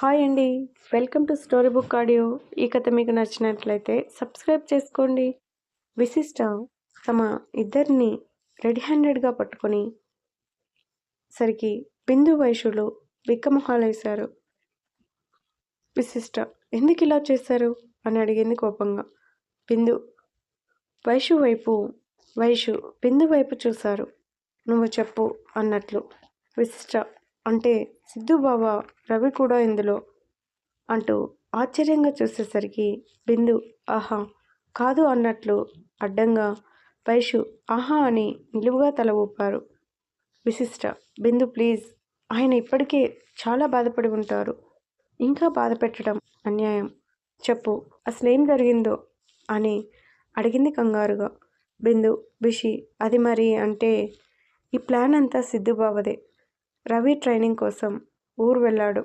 Hi అండి. Welcome to story book audio. ఈ కథ మీకు నచ్చినట్లయితే సబ్స్క్రైబ్ చేసుకోండి. విశిష్ట తమ ఇద్దరిని రెడీ హ్యాండెడ్గా పట్టుకొని సరికి బిందు వైశ్యులు విక్కమొహాలేశారు విశిష్ట ఎందుకు ఇలా చేశారు? అని అడిగింది కోపంగా. బిందు వైషు వైపు వైషు బిందు వైపు చూశారు. నువ్వు చెప్పు అన్నట్లు. విశిష్ట అంటే సిద్ధు బాబా రవి కూడా ఇందులో అంటూ ఆశ్చర్యంగా చూసేసరికి బిందు ఆహా కాదు అన్నట్లు అడ్డంగా వైషు ఆహా అని నిలువుగా తల ఊపారు. విశిష్ట బిందు ప్లీజ్ ఆయన ఇప్పటికే చాలా బాధపడి ఉంటారు. ఇంకా బాధ పెట్టడం అన్యాయం. చెప్పు అసలేం జరిగిందో అని అడిగింది కంగారుగా. బిందు బిషి అది మరి అంటే ఈ ప్లాన్ అంతా సిద్ధుబాబదే రవి ట్రైనింగ్ కోసం ఊరు వెళ్ళాడు.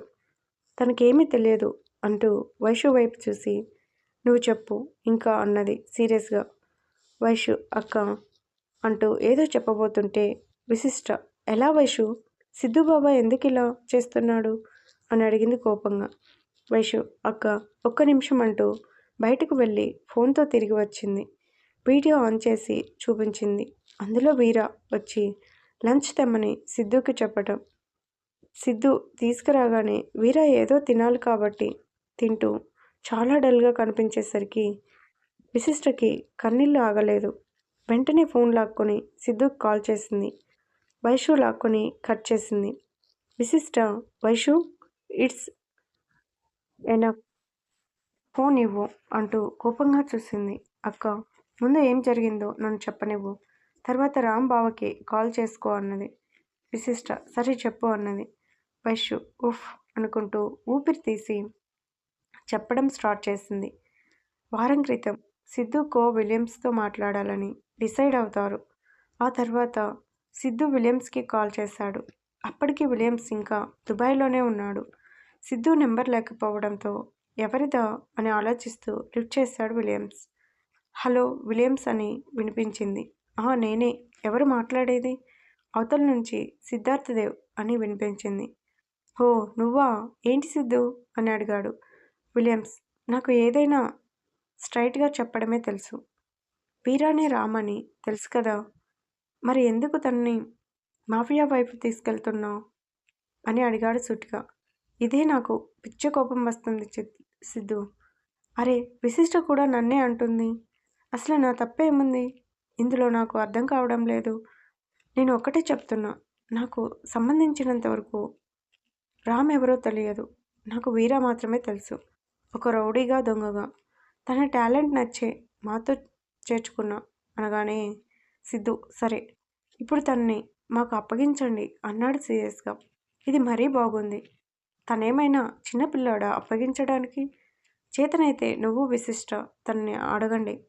తనకేమీ తెలియదు అంటూ వైషు వైపు చూసి నువ్వు చెప్పు ఇంకా అన్నది సీరియస్గా. వైషు అక్క అంటూ ఏదో చెప్పబోతుంటే విశిష్ట ఎలా వైషు? సిద్ధుబాబా ఎందుకు ఇలా చేస్తున్నాడు? అని అడిగింది కోపంగా. వైషు అక్క ఒక్క నిమిషం అంటూ బయటకు వెళ్ళి ఫోన్తో తిరిగి వచ్చింది. వీడియో ఆన్ చేసి చూపించింది. అందులో వీర వచ్చి లంచ్ తెమ్మని సిద్ధుకి చెప్పటం. సిద్ధు తీసుకురాగానే వీర ఏదో తినాలి కాబట్టి తింటూ చాలా డల్గా కనిపించేసరికి విశిష్టకి కన్నీళ్ళు ఆగలేదు. వెంటనే ఫోన్ లాక్కొని సిద్ధుకు కాల్ చేసింది. వైషు లాక్కొని కట్ చేసింది. విశిష్ట వైషు ఇట్స్ ఎనఫ్ ఫోన్ ఇవ్వు అంటూ కోపంగా చూసింది. అక్క ముందు ఏం జరిగిందో నన్ను చెప్పనివ్వు. తర్వాత రామ్ బావకి కాల్ చేసుకో అన్నది. విశిష్ట సరే చెప్పు అన్నది. వైశ్యు ఉఫ్ అనుకుంటూ ఊపిరి తీసి చెప్పడం స్టార్ట్ చేసింది. వారం క్రితం సిద్ధు కో విలియమ్స్తో మాట్లాడాలని డిసైడ్ అవుతారు. ఆ తర్వాత సిద్ధు విలియమ్స్కి కాల్ చేశాడు. అప్పటికి విలియమ్స్ ఇంకా దుబాయ్లోనే ఉన్నాడు. సిద్ధు నెంబర్ లేకపోవడంతో ఎవరిదా అని ఆలోచిస్తూ లిఫ్ట్ చేశాడు విలియమ్స్. హలో విలియమ్స్ అని వినిపించింది. ఆ నేనే. ఎవరు మాట్లాడేది? అవతల నుంచి సిద్ధార్థదేవ్ అని వినిపించింది. ఓ నువ్వా? ఏంటి సిద్ధు? అని అడిగాడు. విలియమ్స్ నాకు ఏదైనా స్ట్రైట్గా చెప్పడమే తెలుసు. వీరానే రామని తెలుసు కదా. మరి ఎందుకు తనని మాఫియా వైపు తీసుకెళ్తున్నావు? అని అడిగాడు సుట్గా. ఇదే నాకు పిచ్చ కోపం వస్తుంది సిద్ధు. అరే విశిష్ట కూడా నన్నే అంటుంది. అసలు నా తప్పేముంది ఇందులో నాకు అర్థం కావడం లేదు. నేను ఒక్కటే చెప్తున్నా. నాకు సంబంధించినంత వరకు రామ్ ఎవరో తెలియదు. నాకు వీర మాత్రమే తెలుసు. ఒక రౌడీగా దొంగగా. తన టాలెంట్ నచ్చే మాతో చేర్చుకున్నా అనగానే సిద్ధు సరే ఇప్పుడు తనని మాకు అప్పగించండి అన్నాడు సీరియస్గా. ఇది మరీ బాగుంది. తనేమైనా చిన్నపిల్లాడా అప్పగించడానికి? చేతనైతే నువ్వు విశిష్ట తనని అడగండి.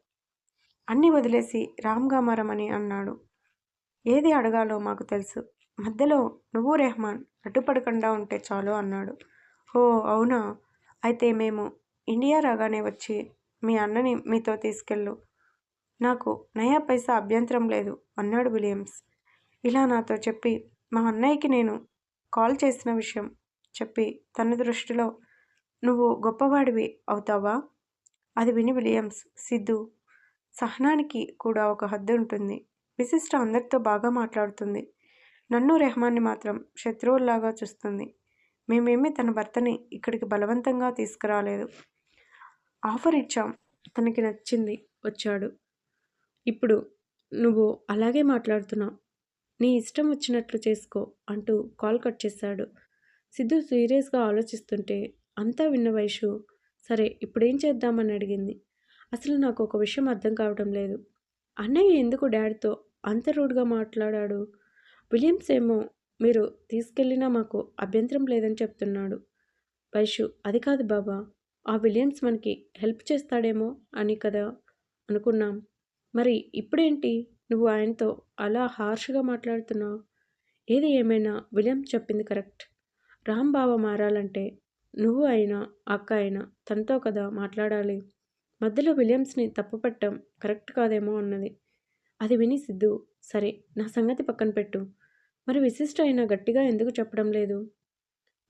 అన్నీ వదిలేసి రామ్గా మారమని అన్నాడు. ఏది అడగాలో మాకు తెలుసు. మధ్యలో నువ్వు రెహమాన్ అడ్డుపడకుండా ఉంటే చాలు అన్నాడు. ఓ అవునా? అయితే మేము ఇండియా రాగానే వచ్చి మీ అన్నని మీతో తీసుకెళ్ళు. నాకు నయా పైసా అభ్యంతరం లేదు అన్నాడు విలియమ్స్. ఇలా నాతో చెప్పి మా అన్నయ్యకి నేను కాల్ చేసిన విషయం చెప్పి తన దృష్టిలో నువ్వు గొప్పవాడివి అవుతావా? అది విని విలియమ్స్ సిద్ధు సహనానికి కూడా ఒక హద్దు ఉంటుంది. విశిష్ట అందరితో బాగా మాట్లాడుతుంది. నన్ను రెహమాన్ని మాత్రం శత్రువుల్లాగా చూస్తుంది. మేమేమీ తన భర్తని ఇక్కడికి బలవంతంగా తీసుకురాలేదు. ఆఫర్ ఇచ్చాం. తనకి నచ్చింది వచ్చాడు. ఇప్పుడు నువ్వు అలాగే మాట్లాడుతున్నావు. నీ ఇష్టం వచ్చినట్లు చేసుకో అంటూ కాల్ కట్ చేశాడు. సిద్ధు సీరియస్గా ఆలోచిస్తుంటే అంతా విన్న వయసు సరే ఇప్పుడేం చేద్దామని అడిగింది. అసలు నాకు ఒక విషయం అర్థం కావడం లేదు. అన్నయ్య ఎందుకు డాడీతో అంత రూడ్గా మాట్లాడాడు? విలియమ్స్ ఏమో మీరు తీసుకెళ్ళినా మాకు అభ్యంతరం లేదని చెప్తున్నాడు. వైషు అది కాదు బాబా ఆ విలియమ్స్ మనకి హెల్ప్ చేస్తాడేమో అని కదా అనుకున్నాం. మరి ఇప్పుడేంటి? నువ్వు ఆయనతో అలా హార్ష్గా మాట్లాడుతున్నావు. ఏది ఏమైనా విలియం చెప్పింది కరెక్ట్. రామ్ బావ మారాలంటే నువ్వు అయినా అక్క అయినా తనతో కదా మాట్లాడాలి. మధ్యలో విలియమ్స్ని తప్పుపట్టడం కరెక్ట్ కాదేమో అన్నది. అది విని సిద్ధు సరే నా సంగతి పక్కన పెట్టు. మరి విశిష్ట అయినా గట్టిగా ఎందుకు చెప్పడం లేదు?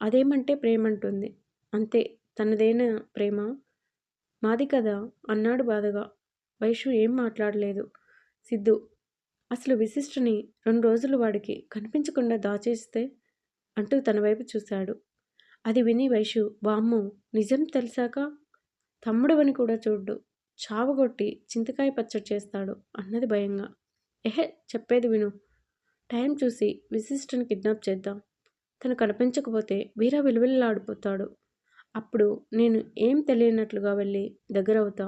అదేమంటే ప్రేమంటుంది. అంతే తనదైన ప్రేమ? మాది కదా అన్నాడు బాధగా. వైషు ఏం మాట్లాడలేదు. సిద్ధు అసలు విశిష్టని రెండు రోజులు వాడికి కనిపించకుండా దాచేస్తే? అంటూ తన వైపు చూశాడు. అది విని వైషు వామ్ము నిజం తెలిసాక? తమ్ముడు అని కూడా చూడ్డు. చావగొట్టి చింతకాయ పచ్చడి చేస్తాడు అన్నది భయంగా. ఎహే చెప్పేది విను. టైం చూసి విశిష్టని కిడ్నాప్ చేద్దాం. తను కనిపించకపోతే వీరా విలువెల్లాడిపోతాడు. అప్పుడు నేను ఏం తెలియనట్లుగా వెళ్ళి దగ్గరవుతా.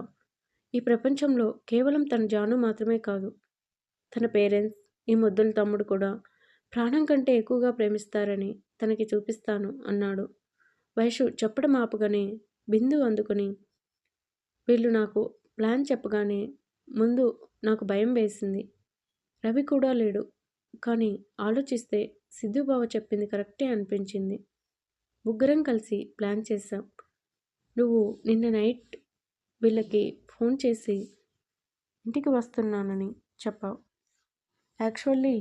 ఈ ప్రపంచంలో కేవలం తన జాను మాత్రమే కాదు. తన పేరెంట్స్ ఈ ముద్దుల తమ్ముడు కూడా ప్రాణం కంటే ఎక్కువగా ప్రేమిస్తారని తనకి చూపిస్తాను అన్నాడు. వైషు చెప్పడం ఆపగానే బిందు అందుకుని వీళ్ళు నాకు ప్లాన్ చెప్పగానే ముందు నాకు భయం వేసింది. రవి కూడా లేడు. కానీ ఆలోచిస్తే సిద్ధుబావ చెప్పింది కరెక్టే అనిపించింది. ముగ్గురం కలిసి ప్లాన్ చేశాం. నువ్వు నిన్న నైట్ వీళ్ళకి ఫోన్ చేసి ఇంటికి వస్తున్నానని చెప్పావు. యాక్చువల్లీ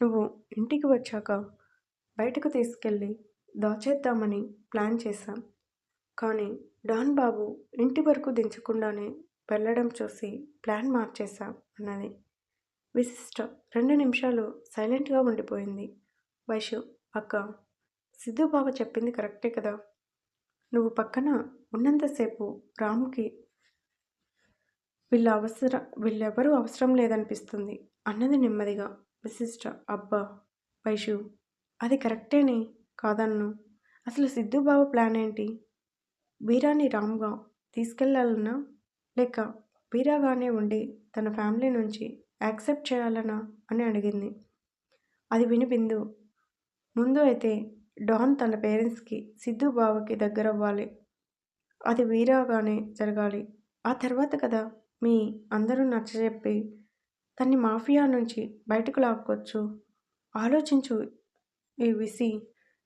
నువ్వు ఇంటికి వచ్చాక బయటకు తీసుకెళ్ళి దాచేద్దామని ప్లాన్ చేశాం. కానీ డాన్ బాబు ఇంటి వరకు దించకుండానే వెళ్ళడం చూసి ప్లాన్ మార్చేశాం అన్నది. విశిష్ట. రెండు నిమిషాలు సైలెంట్గా ఉండిపోయింది. వైషు అక్క సిద్ధుబావ చెప్పింది కరెక్టే కదా? నువ్వు పక్కన ఉన్నంతసేపు రాముకి వీళ్ళ అవసర వీళ్ళెవరూ అవసరం లేదనిపిస్తుంది అన్నది నెమ్మదిగా. విశిష్ట అబ్బా వైషు అది కరెక్టేనే కాదన్ను. అసలు సిద్ధుబావ ప్లాన్ ఏంటి వీరాని రామ్గా తీసుకెళ్ళాలన్నా లేక వీరాగానే ఉండి తన ఫ్యామిలీ నుంచి యాక్సెప్ట్ చేయాలనా? అని అడిగింది. అది విని బిందు. ముందు అయితే డాన్ తన పేరెంట్స్కి సిద్ధు బావకి దగ్గర అవ్వాలి అది వీరాగానే జరగాలి. ఆ తర్వాత కదా మీ అందరూ నచ్చజెప్పి తన్ని మాఫియా నుంచి బయటకు లాక్కొచ్చు. ఆలోచించు ఈ విసి.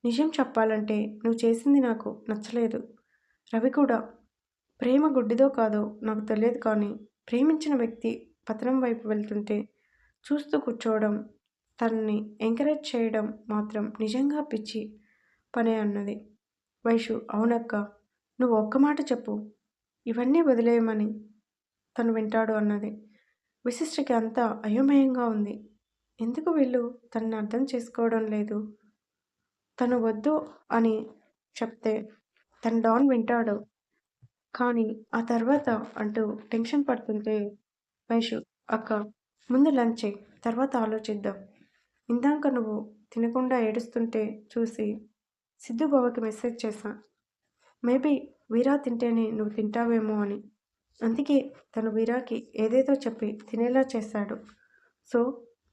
నిజం చెప్పాలంటే నువ్వు చేసింది నాకు నచ్చలేదు. రవి కూడా ప్రేమ గుడ్డిదో కాదో నాకు తెలియదు కానీ ప్రేమించిన వ్యక్తి పతనం వైపు వెళ్తుంటే చూస్తూ కూర్చోవడం తనని ఎంకరేజ్ చేయడం మాత్రం నిజంగా పిచ్చి పనే అన్నది. వైషు అవునక్క నువ్వు ఒక్క మాట చెప్పు. ఇవన్నీ వదిలేయమని తను వింటాడు అన్నది. విశిష్టకి అంతా అయోమయంగా ఉంది. ఎందుకు వీళ్ళు తనని అర్థం చేసుకోవడం లేదు? తను వద్దు అని చెప్తే తన డాన్ వింటాడు. కానీ ఆ తర్వాత అంటూ టెన్షన్ పడుతుంటే వైషు అక్క ముందు లంచ్ చేయి తర్వాత ఆలోచిద్దాం. ఇందాక నువ్వు తినకుండా ఏడుస్తుంటే చూసి సిద్ధు బావకి మెసేజ్ చేశా. మేబీ వీరా తింటేనే నువ్వు తింటావేమో అని. అందుకే తను వీరాకి ఏదేదో చెప్పి తినేలా చేశాడు. సో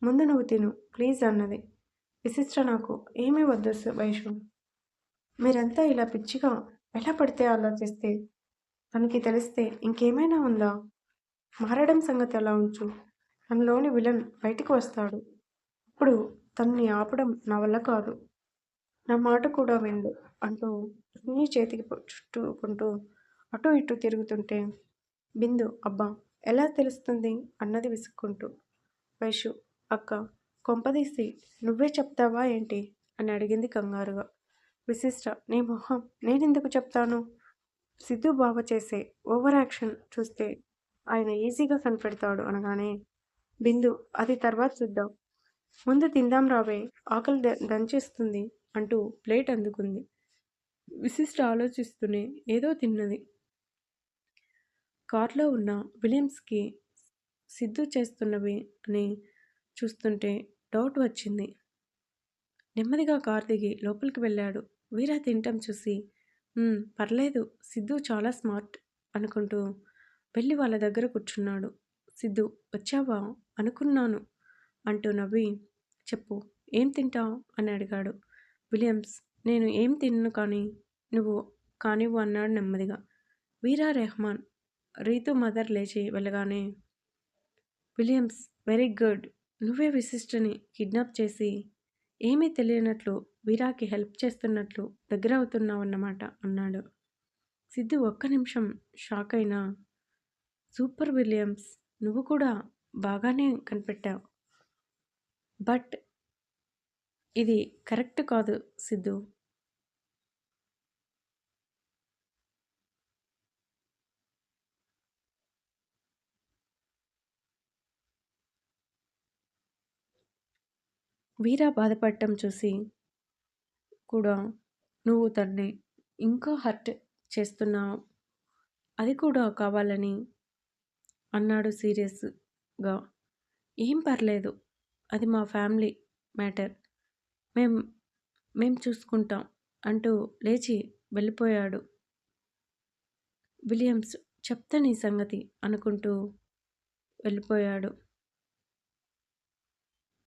ముందు నువ్వు తిను ప్లీజ్ అన్నది. విశిష్ట నాకు ఏమీ వద్దు వైషు మీరంతా ఇలా పిచ్చిగా ఎలా పడితే ఆలోచిస్తే తనకి తెలిస్తే ఇంకేమైనా ఉందా? మారడం సంగతి ఎలా ఉంచు? తనలోని విలన్ బయటికి వస్తాడు. అప్పుడు తనని ఆపడం నా వల్ల కాదు. నా మాట కూడా విండు అంటూ నీ చేతికి చుట్టుకుంటూ అటు ఇటు తిరుగుతుంటే బిందు అబ్బా ఎలా తెలుస్తుంది? అన్నది విసుక్కుంటూ. వైషు అక్క కొంపదీసి నువ్వే చెప్తావా ఏంటి? అని అడిగింది కంగారుగా. విశిష్ట నీ మొహం నేనెందుకు చెప్తాను? సిద్ధు బావ చేసే ఓవర్ యాక్షన్ చూస్తే ఆయన ఈజీగా కనిపెడతాడు అనగానే బిందు అది తర్వాత చూద్దాం. ముందు తిందాం రావే ఆకలి దంచేస్తుంది అంటూ ప్లేట్ అందుకుంది. విశిష్ట ఆలోచిస్తూనే ఏదో తిన్నది. కార్లో ఉన్న విలియమ్స్కి సిద్ధు చేస్తున్నవి అని చూస్తుంటే డౌట్ వచ్చింది. నెమ్మదిగా కార్ దిగి లోపలికి వెళ్ళాడు. వీరా తింటం చూసి. పర్లేదు సిద్ధు చాలా స్మార్ట్ అనుకుంటూ వెళ్ళి వాళ్ళ దగ్గర కూర్చున్నాడు. సిద్ధు వచ్చావా? అనుకున్నాను. అంటూ నవ్వి చెప్పు ఏం తింటావు? అని అడిగాడు. విలియమ్స్ నేను ఏం తిన్ను కానీ నువ్వు కానివ్వు అన్నాడు నెమ్మదిగా. వీరా రెహమాన్. రీతు మదర్ లేచి వెళ్ళగానే విలియమ్స్ వెరీ గుడ్. నువ్వే విశిష్టని కిడ్నాప్ చేసి ఏమీ తెలియనట్లు వీరాకి హెల్ప్ చేస్తున్నట్లు దగ్గర అవుతున్నావన్నమాట అన్నాడు. సిద్ధు ఒక్క నిమిషం షాక్ అయినా సూపర్ విలియమ్స్. నువ్వు కూడా బాగానే కనిపెట్టావు. బట్ ఇది కరెక్ట్ కాదు సిద్ధు. వీరా బాధపడటం చూసి కూడా నువ్వు తన్ని ఇంకా హర్ట్ చేస్తున్నావు. అది కూడా కావాలని అన్నాడు సీరియస్గా. ఏం పర్లేదు. అది మా ఫ్యామిలీ మ్యాటర్. మేం మేం చూసుకుంటాం అంటూ లేచి వెళ్ళిపోయాడు. విలియమ్స్ చెప్తా నీ సంగతి అనుకుంటూ వెళ్ళిపోయాడు.